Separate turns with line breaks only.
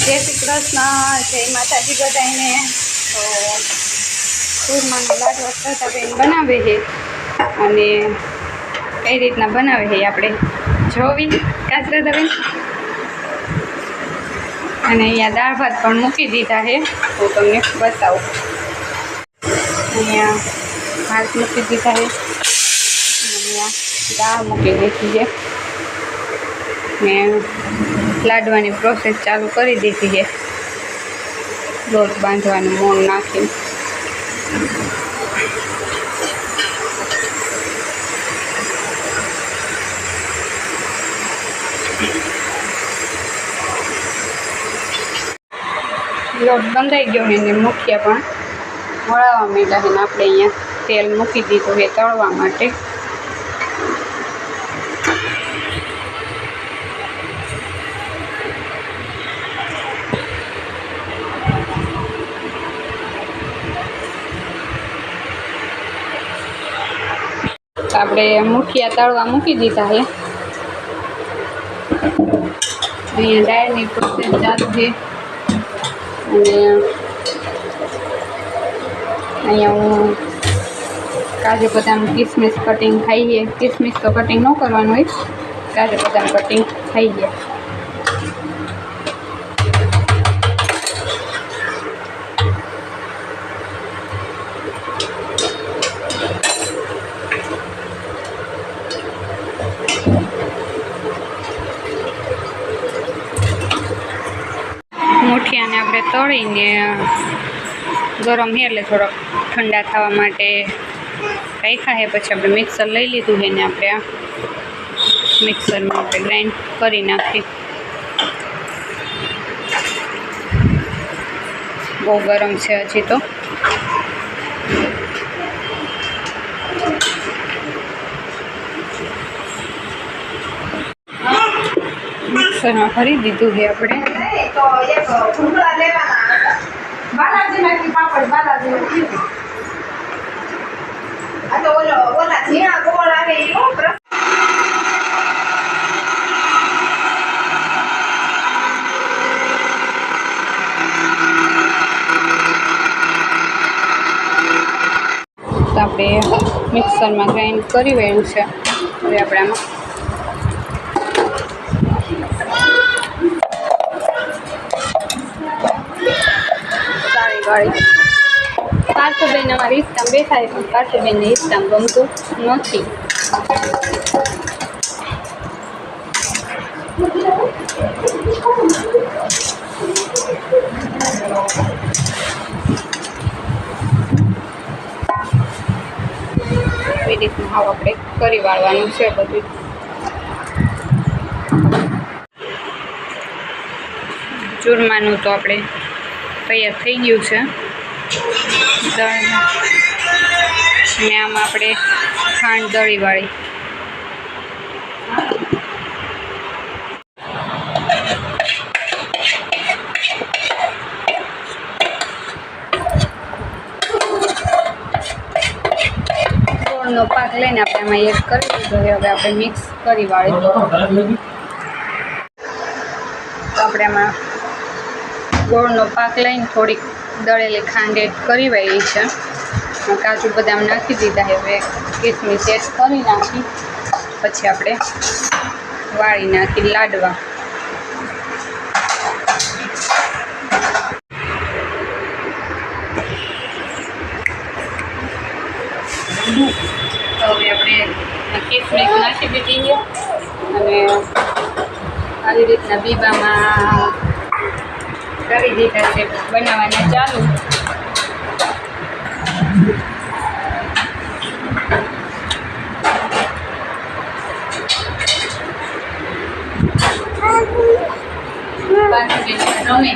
જય શ્રી કૃષ્ણ, જય માતાજી બધાને તો ચૂરમાનો લાડવા શ્રદ્ધાબેન બનાવે છે. અને કઈ રીતના બનાવે છે આપણે જોવી. કા શ્રદ્ધાબેન? અને અહીંયા દાળ ભાત પણ મૂકી દીધા છે. હું તમને બતાવું. અહીંયા ભાત મૂકી દીધા છે. અહીંયા દાળ મૂકી દીધી છે. ને લાડવાની પ્રોસેસ ચાલુ કરી દીધી છે. લોટ બાંધવાનું મોણ નાખીને. લોટ બંધાઈ ગયો એને ને મુખિયા પણ વળાવવા માંડ્યા છે આપણે અહીંયા તેલ મૂકી દીધું છે તળવા માટે. આપણે મુઠિયા તળવા મૂકી દીધા છે. અહીંયા ડાયરની પ્રોસેસ ચાલુ છે. અને અહીંયા હું કાજુ બદામ કિસમિસ કટિંગ ખાઈએ કિસમિસ તો કટિંગ ન કરવાનું હોય. કાજુ બદામ કટિંગ ખાઈએ મુઠિયાને આપણે તળીને ગરમ છે એટલે થોડોક ઠંડા થવા માટે રાખ્યા છે પછી આપણે મિક્સર લઈ લીધું છે ને આપણે આ મિક્સરમાં આપણે ગ્રાઇન્ડ કરી નાખી. બહુ ગરમ છે હજી તો. મિક્સરમાં ભરી દીધું છે આપણે.
બાલાજીના પાપડ પ્ર-
તો આપણે મિક્સરમાં ગ્રાઇન્ડ કરી રહ્યું છે. હવે આપણે આમાં વાળી પાર્થબેન અમારી ઇસ્ટામ બેઠા છે, પણ પાર્થબેનને ઇસ્ટામ ગમતું નથી. એવી રીતનું હાવ આપણે કરી વાળવાનું છે બધું. ચૂરમાનું તો આપણે તૈયાર થઈ ગયું છે. દળ ને આમાં આપણે ખાંડ દળી વાળી. ગોળનો પાક લઈને આપણે એમાં એડ કરી દીધો. હવે આપણે મિક્સ કરી વાળી. તો આપણે એમાં ગોળનો પાક લઈને થોડીક દળેલી ખાંડ એડ કરી વાળી છે. કાજુ બદામ નાખી દીધા. હવે કિસમિસ એડ કરી નાખી. પછી આપણે વાળી નાખી લાડવા. હવે આપણે કિસમિસ નાખી દીધી અને આવી રીતના બીબામાં દીધા છે બનાવવાના ચાલુ. બાકી રમે